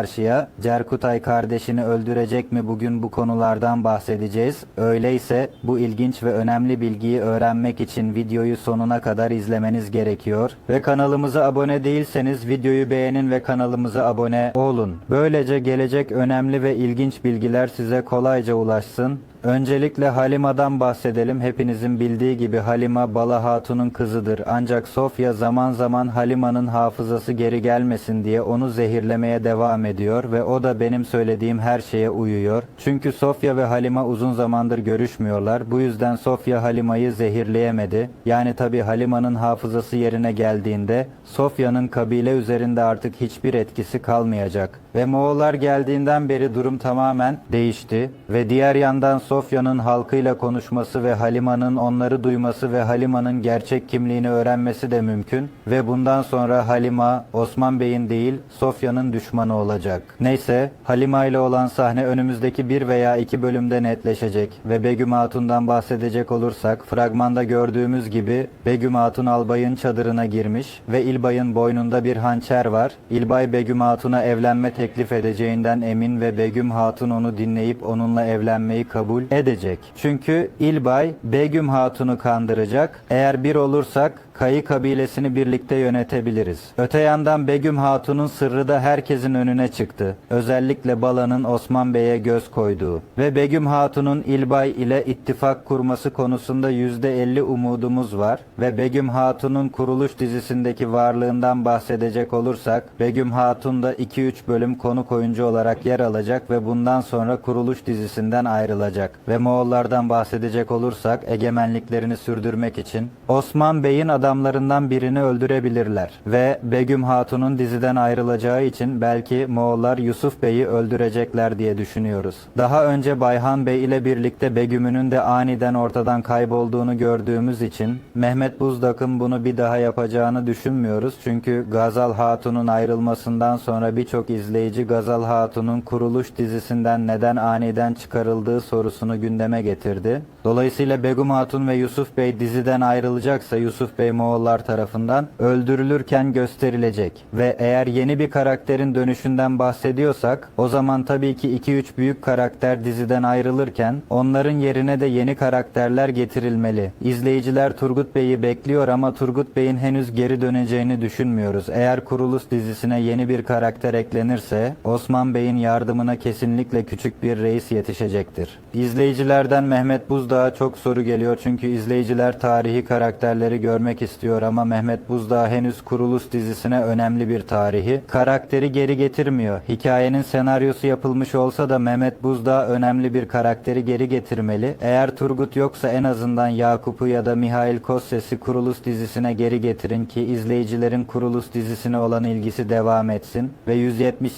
karşıya. Cerkutay kardeşini öldürecek mi bugün bu konulardan bahsedeceğiz. Öyleyse bu ilginç ve önemli bilgiyi öğrenmek için videoyu sonuna kadar izlemeniz gerekiyor. Ve kanalımıza abone değilseniz videoyu beğenin ve kanalımıza abone olun. Böylece gelecek önemli ve ilginç bilgiler size kolayca ulaşsın. Öncelikle Halima'dan bahsedelim. Hepinizin bildiği gibi Halima Bala Hatun'un kızıdır. Ancak Sofya zaman zaman Halima'nın hafızası geri gelmesin diye onu zehirlemeye devam ediyor ve o da benim söylediğim her şeye uyuyor. Çünkü Sofya ve Halima uzun zamandır görüşmüyorlar. Bu yüzden Sofya Halima'yı zehirleyemedi. Yani tabi Halima'nın hafızası yerine geldiğinde Sofya'nın kabile üzerinde artık hiçbir etkisi kalmayacak. Ve Moğollar geldiğinden beri durum tamamen değişti ve diğer yandan Sofya'nın halkıyla konuşması ve Halima'nın onları duyması ve Halima'nın gerçek kimliğini öğrenmesi de mümkün ve bundan sonra Halima Osman Bey'in değil Sofya'nın düşmanı olacak. Neyse Halima ile olan sahne önümüzdeki bir veya iki bölümde netleşecek ve Begüm Hatun'dan bahsedecek olursak fragmanda gördüğümüz gibi Begüm Hatun albayın çadırına girmiş ve İlbay'ın boynunda bir hançer var. İlbay Begüm Hatun'a evlenme teklif edeceğinden emin ve Begüm Hatun onu dinleyip onunla evlenmeyi kabul edecek. Çünkü İlbay Begüm Hatun'u kandıracak. Eğer bir olursak Kayı kabilesini birlikte yönetebiliriz. Öte yandan Begüm Hatun'un sırrı da herkesin önüne çıktı. Özellikle Bala'nın Osman Bey'e göz koyduğu. Ve Begüm Hatun'un İlbay ile ittifak kurması konusunda %50 umudumuz var. Ve Begüm Hatun'un kuruluş dizisindeki varlığından bahsedecek olursak Begüm Hatun da 2-3 bölüm konuk oyuncu olarak yer alacak ve bundan sonra kuruluş dizisinden ayrılacak. Ve Moğollardan bahsedecek olursak egemenliklerini sürdürmek için Osman Bey'in adamlarından birini öldürebilirler. Ve Begüm Hatun'un diziden ayrılacağı için belki Moğollar Yusuf Bey'i öldürecekler diye düşünüyoruz. Daha önce Bayhan Bey ile birlikte Begüm'ünün de aniden ortadan kaybolduğunu gördüğümüz için Mehmet Buzdak'ın bunu bir daha yapacağını düşünmüyoruz. Çünkü Gazal Hatun'un ayrılmasından sonra birçok izleyici Gazal Hatun'un kuruluş dizisinden neden aniden çıkarıldığı sorusunu gündeme getirdi. Dolayısıyla Begüm Hatun ve Yusuf Bey diziden ayrılacaksa Yusuf Bey Moğollar tarafından öldürülürken gösterilecek. Ve eğer yeni bir karakterin dönüşünden bahsediyorsak o zaman tabii ki 2-3 büyük karakter diziden ayrılırken onların yerine de yeni karakterler getirilmeli. İzleyiciler Turgut Bey'i bekliyor ama Turgut Bey'in henüz geri döneceğini düşünmüyoruz. Eğer Kurulus dizisine yeni bir karakter eklenirse Osman Bey'in yardımına kesinlikle küçük bir reis yetişecektir. İzleyicilerden Mehmet Buzdağ'a çok soru geliyor çünkü izleyiciler tarihi karakterleri görmek istiyor ama Mehmet Buzdağ henüz Kurulus dizisine önemli bir tarihi. Karakteri geri getirmiyor. Hikayenin senaryosu yapılmış olsa da Mehmet Buzdağ önemli bir karakteri geri getirmeli. Eğer Turgut yoksa en azından Yakup'u ya da Mihail Kosses'i Kurulus dizisine geri getirin ki izleyicilerin Kurulus dizisine olan ilgisi devam etsin. Ve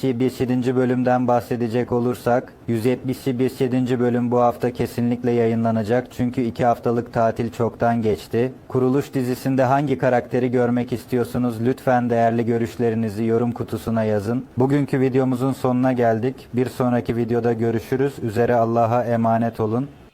177. bölümden bahsedecek olursak 177. bölüm bu hafta kesinlikle yayınlanacak. Çünkü 2 haftalık tatil çoktan geçti. Kuruluş dizisinde hangi karakteri görmek istiyorsunuz? Lütfen değerli görüşlerinizi yorum kutusuna yazın. Bugünkü videomuzun sonuna geldik. Bir sonraki videoda görüşürüz. Üzere Allah'a emanet olun.